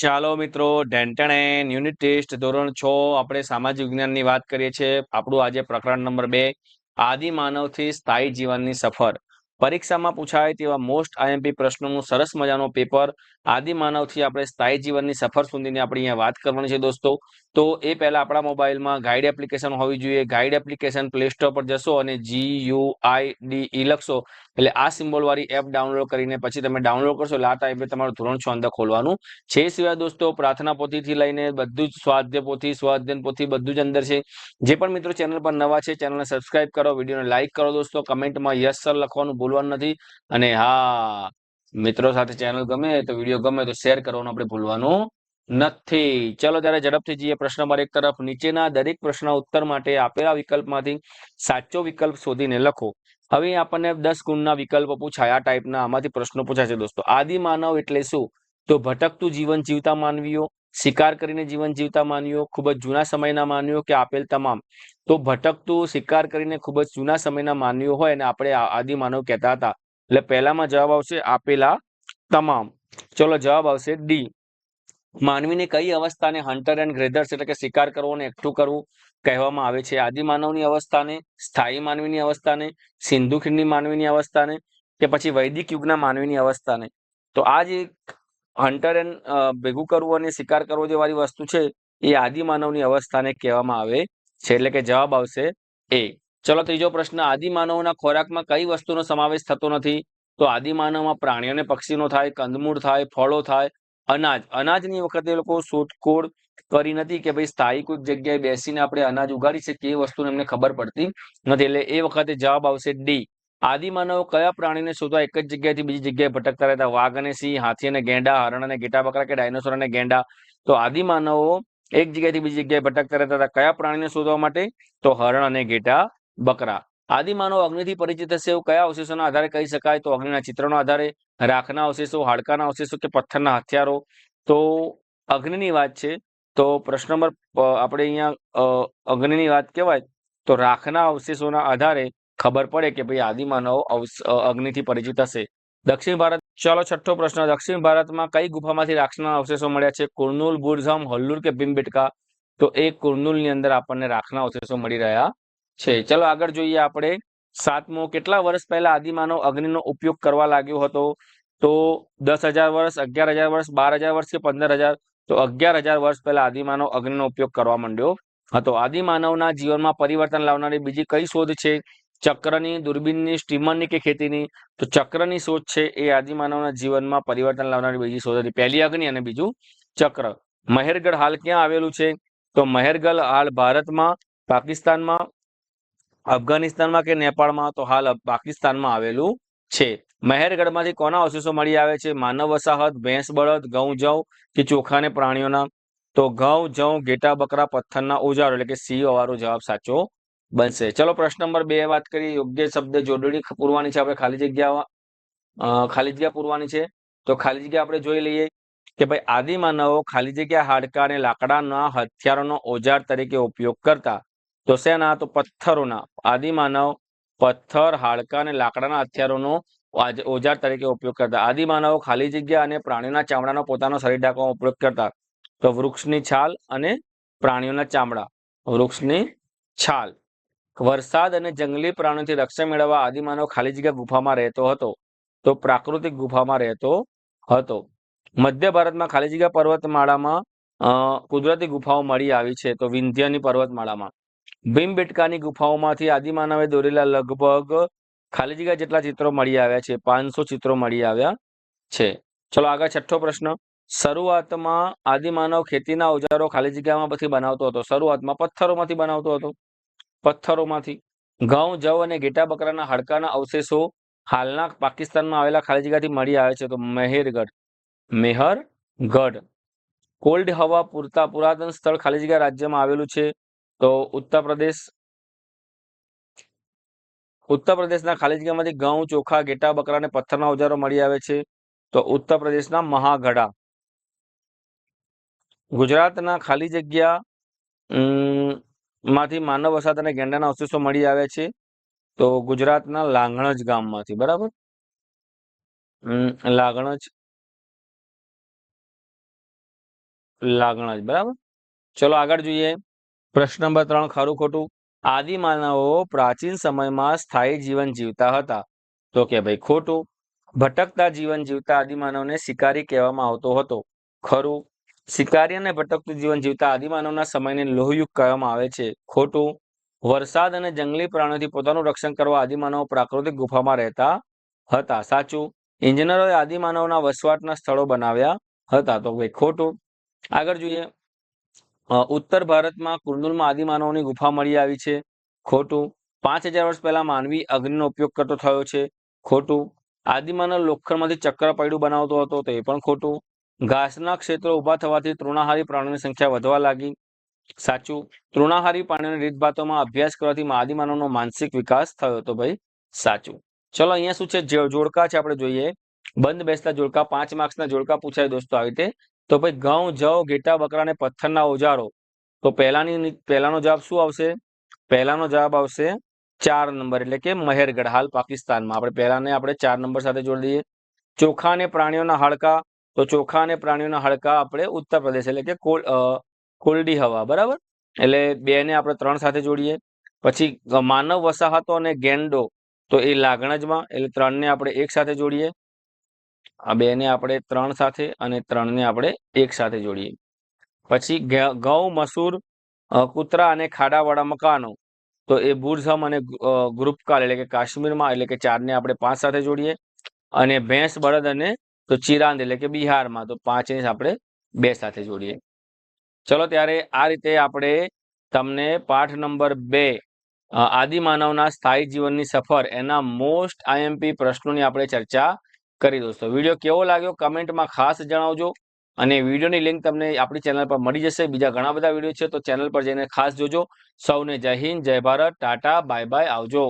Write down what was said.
ચાલો મિત્રો ઢેન્ટણ unit test ધોરણ છ આપણે સામાજિક વિજ્ઞાનની વાત કરીએ છીએ. આપણું આજે પ્રકરણ નંબર બે, આદિ માનવથી સ્થાયી જીવનની સફર. પરીક્ષામાં પૂછાય તેવા મોસ્ટ આઈએમપી પ્રશ્નોનું સરસ મજાનો પેપર આદિ માનવથી આપણે સ્થાયી જીવનની સફર સુધીની આપણે અહીંયા વાત કરવાની છે દોસ્તો. તો એ પહેલા આપણા મોબાઈલમાં ગાઈડ એપ્લિકેશન હોવી જોઈએ. ગાઈડ એપ્લિકેશન પ્લે સ્ટોર પર જશો અને G you I D E લખશો. એટલે આ સિમ્બોલવાળી એપ ડાઉનલોડ કરીને પછી તમે ડાઉનલોડ કરશો એટલે આ ટાઈપે તમારું ધોરણ છ અંદર ખોલવાનું. છે સિવાય દોસ્તો પ્રાર્થના પોથીથી લઈને બધું જ સ્વાધ્ય પોથી સ્વાધ્યન પોથી બધું જ અંદર છે. જે પણ મિત્રો ચેનલ પર નવા છે ચેનલને સબસ્ક્રાઇબ કરો, વિડીયોને લાઇક કરો દોસ્તો. કમેન્ટમાં યસ સર લખવાનું ભૂલવાનું નથી. અને હા, મિત્રો સાથે ચેનલ ગમે તો વીડિયો ગમે તો શેર કરવાનું આપણે ભૂલવાનું નથી. ચલો ત્યારે ઝડપથી જઈએ. પ્રશ્ન નંબર એક તરફ, નીચેના દરેક પ્રશ્ન ઉત્તર માટે આપેલા વિકલ્પમાંથી સાચો વિકલ્પ શોધીને લખો. હવે આપણને દસ ગુણના વિકલ્પો પૂછાય. ટાઈપના આમાંથી પ્રશ્નો પૂછાય છે દોસ્તો. આદિ માનવ એટલે શું? તો ભટકતું જીવન જીવતા માનવીઓ શિકાર કરીને જીવન જીવતા માનવીઓ ખૂબ જ જૂના સમયના માનવીઓ કે આપેલ તમામ. તો ભટકતું શિકાર કરીને ખૂબ જ જૂના સમયના માનવીઓ હોય અને આપણે આદિ માનવ કહેતા હતા. એટલે પહેલામાં જવાબ આવશે આપેલા તમામ. ચલો જવાબ આવશે ડી માનવીને કઈ અવસ્થાને હન્ટર એન્ડ ગ્રેધર્સ એટલે કે શિકાર કરવો અને એકઠું કરવું કહેવામાં આવે છે? આદિમાનવની અવસ્થાને, સ્થાયી માનવીની અવસ્થાને, સિંધુ ખીણની માનવીની અવસ્થાને કે પછી વૈદિક યુગના માનવીની અવસ્થાને? તો આ જે હન્ટર એન્ડ ભેગું કરવું અને શિકાર કરવો જે વસ્તુ છે, એ આદિમાનવની અવસ્થાને કહેવામાં આવે છે. એટલે કે જવાબ આવશે એ. ચલો, ત્રીજો પ્રશ્ન. આદિમાનવના ખોરાકમાં કઈ વસ્તુનો સમાવેશ થતો નથી? તો આદિમાનવમાં પ્રાણીઓ અને પક્ષીનો થાય, કંદમૂળ થાય, ફળો થાય, અનાજ. અનાજની વખતે લોકો શોધખોળ કરી નથી કે ભાઈ સ્થાયી કોઈક જગ્યાએ બેસીને આપણે અનાજ ઉગાડી શકીએ એ વસ્તુને એમને ખબર પડતી નથી. એટલે એ વખતે જવાબ આવશે ડી. આદિમાનવો કયા પ્રાણીને શોધવા એક જ જગ્યાએથી બીજી જગ્યાએ ભટકતા રહેતા? વાઘ અને સિંહ, હાથી અને ગેંડા, હરણ અને ગીટા બકરા કે ડાયનોસોર અને ગેંડા? તો આદિમાનવો એક જગ્યાએથી બીજી જગ્યાએ ભટકતા રહેતા હતા. કયા પ્રાણીને શોધવા માટે? તો હરણ અને ગેટા બકરા આદિમાનવ અગ્નિથી પરિચિત હશે એવું કયા અવશેષોના આધારે કહી શકાય? તો અગ્નિના ચિત્રોના આધારે રાખના અવશેષો, હાડકાના અવશેષો કે પથ્થરના હથિયારો? તો અગ્નિની વાત છે. તો પ્રશ્ન નંબર આપણે અહીંયા અગ્નિની વાત કહેવાય. તો રાખના અવશેષોના આધારે ખબર પડે કે ભાઈ આદિમાનવ અગ્નિથી પરિચિત હશે. દક્ષિણ ભારત, ચાલો છઠ્ઠો પ્રશ્ન. દક્ષિણ ભારતમાં કઈ ગુફામાંથી રાખના અવશેષો મળ્યા છે? કુર્નુલ બુરઝમ હલ્લુર કે ભીમબેટકા તો એ કુર્નુલની અંદર આપણને રાખના અવશેષો મળી રહ્યા છે. ચલો આગળ જોઈએ આપણે. સાતમો, કેટલા વર્ષ પહેલા આદિમાનવ અગ્નિનો ઉપયોગ કરવા લાગ્યો હતો? તો દસ હજાર વર્ષ, અગિયાર હજાર વર્ષ, બાર હજાર વર્ષ કે પંદર હજાર? તો અગિયાર હજાર વર્ષ પહેલા આદિમાનવ અગ્નિનો ઉપયોગ કરવા માંડ્યો હતો. આદિમાનવના જીવનમાં પરિવર્તન લાવનારી બીજી કઈ શોધ છે? ચક્રની દૂરબીનની, સ્ટીમરની કે ખેતીની? તો ચક્રની શોધ છે એ આદિમાનવના જીવનમાં પરિવર્તન લાવનારી બીજી શોધ હતી. પહેલી અગ્નિ અને બીજું ચક્ર. મહેરગઢ હાલ ક્યાં આવેલું છે? તો મહેરગઢ હાલ ભારતમાં, પાકિસ્તાનમાં, અફઘાનિસ્તાનમાં કે નેપાળમાં? તો હાલ પાકિસ્તાનમાં આવેલું છે. મહેરગઢમાંથી કોના અવશેષો મળી આવે છે? માનવ વસાહત, ભેંસ બળદ, ઘઉં, જવ કે ચોખાને પ્રાણીઓના? તો ઘઉં, જવ, ઘેટા, બકરા, પથ્થરના ઓજારો એટલે કે સી વાળો જવાબ સાચો બનશે ચલો, પ્રશ્ન નંબર બે વાત કરીએ. યોગ્ય શબ્દ જોડણી પૂરવાની છે. આપણે ખાલી જગ્યા ખાલી જગ્યા પૂરવાની છે. તો ખાલી જગ્યા આપણે જોઈ લઈએ કે ભાઈ આદિમાનવો ખાલી જગ્યા હાડકા અને લાકડાના હથિયારોનો ઓજાર તરીકે ઉપયોગ કરતા. તો શેના? તો પથ્થરોના. આદિમાનવ પથ્થર હાડકા અને લાકડાના હથિયારોનો ઓજાર તરીકે ઉપયોગ કરતા. આદિમાનવો ખાલી જગ્યા અને પ્રાણીઓના ચામડાનો પોતાનો શરીર ઢાંકવાનો ઉપયોગ કરતા. તો વૃક્ષની છાલ અને પ્રાણીઓના ચામડા. વૃક્ષની છાલ. વરસાદ અને જંગલી પ્રાણીઓથી રક્ષણ મેળવવા આદિમાનવ ખાલી જગ્યા ગુફામાં રહેતો હતો, તો પ્રાકૃતિક ગુફામાં રહેતો હતો. મધ્ય ભારતમાં ખાલી જગ્યા પર્વતમાળામાં કુદરતી ગુફાઓ મળી આવી છે, તો વિંધ્યની પર્વતમાળામાં. ભીમબેટકાની ગુફાઓમાંથી આદિમાનવે દોરેલા લગભગ ખાલી જગ્યા જેટલા ચિત્રો મળી આવ્યા છે, પાંચસો ચિત્રો મળી આવ્યા છે. ચલો આગળ છઠ્ઠો પ્રશ્ન. શરૂઆતમાં આદિમાનવ ખેતીના ઓજારો ખાલી જગ્યામાં પછી બનાવતો હતો, શરૂઆતમાં પથ્થરોમાંથી બનાવતો હતો. પથ્થરોમાંથી. ઘઉં, જવ અને ઘેટા બકરાના હાડકાના અવશેષો હાલના પાકિસ્તાનમાં આવેલા ખાલી જગ્યાથી મળી આવે છે. તો મહેરગઢ મેહરગઢ કોલ્ડ હવા પૂરતા પુરાતન સ્થળ ખાલી જગ્યા રાજ્યમાં આવેલું છે. તો ઉત્તર પ્રદેશ, ઉત્તર પ્રદેશના ખાલી જગ્યામાંથી ઘઉં, ચોખા, ઘેટા બકરા અને પથ્થરના ઓજારો મળી આવે છે. તો ઉત્તર પ્રદેશના મહાગઢા. ગુજરાતના ખાલી જગ્યા માંથી માનવ વસાત અને ગેંડાના અવશેષો મળી આવે છે. તો ગુજરાતના લાંગણજ ગામમાંથી, બરાબર? લાગણજ. લાગણજ, બરાબર? ચલો આગળ જોઈએ. પ્રશ્ન નંબર ત્રણ, ખરું ખોટું. આદિમાનવો પ્રાચીન સમયમાં સ્થાયી જીવન જીવતા હતા. તો કે ભાઈ ખોટું. ભટકતા જીવન જીવતા આદિમાનવને શિકારી કહેવામાં આવતો હતો. ખરું. શિકારી અને ભટકતું જીવન જીવતા આદિમાનવના સમયને લોહયુગ કહેવામાં આવે છે. ખોટું, વરસાદ અને જંગલી પ્રાણીઓથી પોતાનું રક્ષણ કરવા આદિમાનવો પ્રાકૃતિક ગુફામાં રહેતા હતા. સાચું, ઇજનેરોએ આદિમાનવના વસવાટના સ્થળો બનાવ્યા હતા. તો ભાઈ ખોટું, આગળ જોઈએ. ઉત્તર ભારતમાં કુર્નુલમાં આદિમાનવની ગુફા મળી આવી છે. ખોટું, પાંચ હજાર વર્ષ પહેલા માનવી અગ્નિનો ઉપયોગ કરતો થયો છે. ખોટું, આદિમાનવ લોખંડમાંથી ચક્ર પૈડું બનાવતો હતો, તો એ પણ ખોટું. ઘાસના ક્ષેત્રો ઊભા થવાથી તૃણાહારી પ્રાણીઓની સંખ્યા વધવા લાગી. સાચું, તૃણાહારી પ્રાણીઓની રીતભાતોમાં અભ્યાસ કરવાથી આદિમાનવનો માનસિક વિકાસ થયો તો ભાઈ. સાચું. ચલો અહીંયા શું છે? જોડકા છે આપણે જોઈએ. બંધ બેસતા જોડકા, પાંચ માર્ક્સના જોડકા પૂછાય દોસ્તો આવી રીતે. તો ભાઈ, ઘઉં, જવ, ઘેટા બકરા અને પથ્થરના ઓજારો. તો પહેલાની પહેલાનો જવાબ શું આવશે? પહેલાનો જવાબ આવશે ચાર નંબર, એટલે કે મહેરગઢ, હાલ પાકિસ્તાનમાં. આપણે પહેલાને આપણે ચાર નંબર સાથે જોડી દઈએ. ચોખા અને પ્રાણીઓના હાડકા તો ચોખા અને પ્રાણીઓના હાડકા આપણે ઉત્તર પ્રદેશ એટલે કે કોલ કોલડી હવા, બરાબર? એટલે બે ને આપણે ત્રણ સાથે જોડીએ. પછી માનવ વસાહતો અને ગેંડો, તો એ લાગણજમાં, એટલે ત્રણને આપણે એક સાથે જોડીએ. આ બે ને આપણે ત્રણ સાથે અને ત્રણને આપણે એક સાથે જોડીએ. પછી ઘઉં મસૂર કૂતરા અને ખાડાવાળા મકાનો, તો એ બુરઝમ અને ગ્રુપકાલ એટલે કે કાશ્મીરમાં, એટલે કે ચારને આપણે પાંચ સાથે જોડીએ. અને ભેંસ, બળદ અને તો ચિરાંદ એટલે કે બિહારમાં. તો પાંચને આપણે બે સાથે જોડીએ. ચલો ત્યારે આ રીતે આપણે તમને પાઠ નંબર બે આદિમાનવના સ્થાયી જીવનની સફર એના મોસ્ટ આઈએમપી પ્રશ્નોની આપણે ચર્ચા કરી દોસ્તો. વીડિયો કેવો લાગ્યો કમેન્ટમાં ખાસ જણાવજો અને વિડીયોની લિંક તમને આપણી ચેનલ પર મળી જશે. બીજા ઘણા બધા વીડિયો છે તો ચેનલ પર જઈને ખાસ જોજો. સૌને જય હિન્દ, જય ભારત, ટાટા, બાય બાય, આવજો.